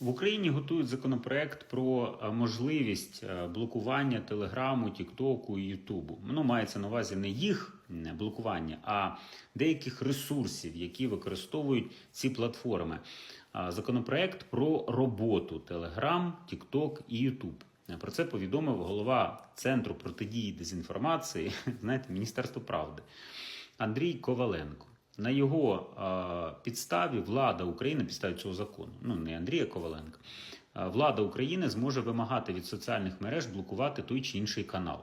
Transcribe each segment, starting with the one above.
В Україні готують законопроект про е, можливість е, блокування Телеграму, Тіктоку і Ютубу. Ну, мається на увазі не їх блокування, а деяких ресурсів, які використовують ці платформи. Законопроект про роботу Телеграм, Тікток і Ютуб. Е, Про це повідомив голова Центру протидії дезінформації, знаєте, Міністерство правди Андрій Коваленко. На його підставі влада України, підставі цього закону, ну не Андрія Коваленка, влада України зможе вимагати від соціальних мереж блокувати той чи інший канал.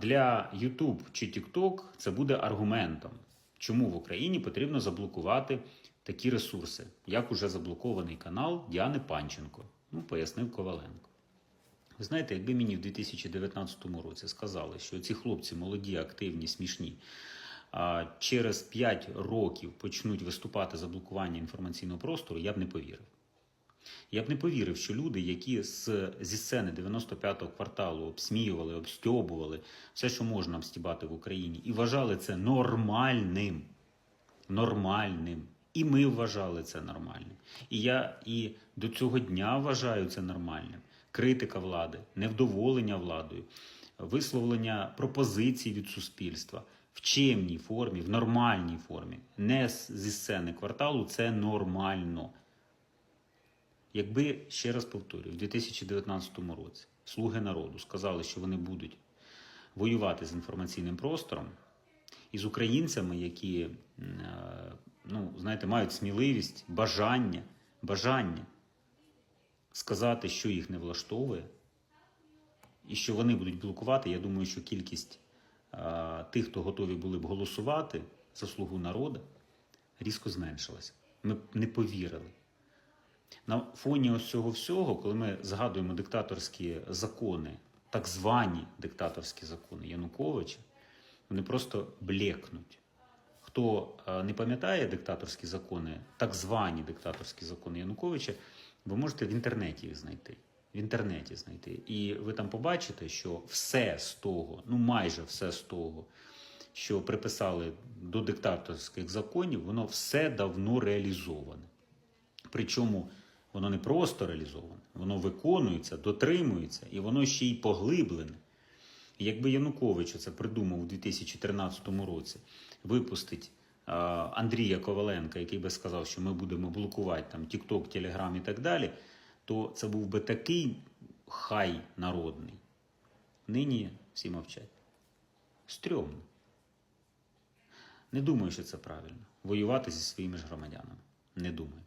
Для YouTube чи TikTok це буде аргументом, чому в Україні потрібно заблокувати такі ресурси, як уже заблокований канал Діани Панченко, ну, пояснив Коваленко. Ви знаєте, якби мені в 2019 році сказали, що ці хлопці молоді, активні, смішні, через 5 років почнуть виступати за блокування інформаційного простору, я б не повірив. Я б не повірив, що люди, які з, зі сцени 95-го кварталу обсміювали, обстьобували все, що можна обстібати в Україні, і вважали це нормальним. Нормальним. І ми вважали це нормальним. І я і до цього дня вважаю це нормальним. Критика влади, невдоволення владою, висловлення пропозицій від суспільства в чемній формі, в нормальній формі, не зі сцени кварталу, це нормально. Якби, ще раз повторюю, в 2019 році слуги народу сказали, що вони будуть воювати з інформаційним простором і з українцями, які, е, ну, знаєте, мають сміливість, бажання, бажання сказати, що їх не влаштовує, і що вони будуть блокувати, я думаю, що кількість тих, хто готові були б голосувати за слугу народу, різко зменшилася. Ми не повірили. На фоні ось цього всього, коли ми згадуємо диктаторські закони, так звані диктаторські закони Януковича, вони просто блекнуть. Хто е, не пам'ятає диктаторські закони, так звані диктаторські закони Януковича, ви можете в інтернеті їх знайти. В інтернеті знайти. І ви там побачите, що все з того, ну майже все з того, що приписали до диктаторських законів, воно все давно реалізоване. Причому воно не просто реалізоване, воно виконується, дотримується і воно ще й поглиблене. Якби Янукович це придумав у 2013 році, випустить е, Андрія Коваленка, який би сказав, що ми будемо блокувати там TikTok, Telegram і так далі, то це був би такий хай народний. Нині всі мовчать. Стрьомно. Не думаю, що це правильно. Воювати зі своїми ж громадянами. Не думаю.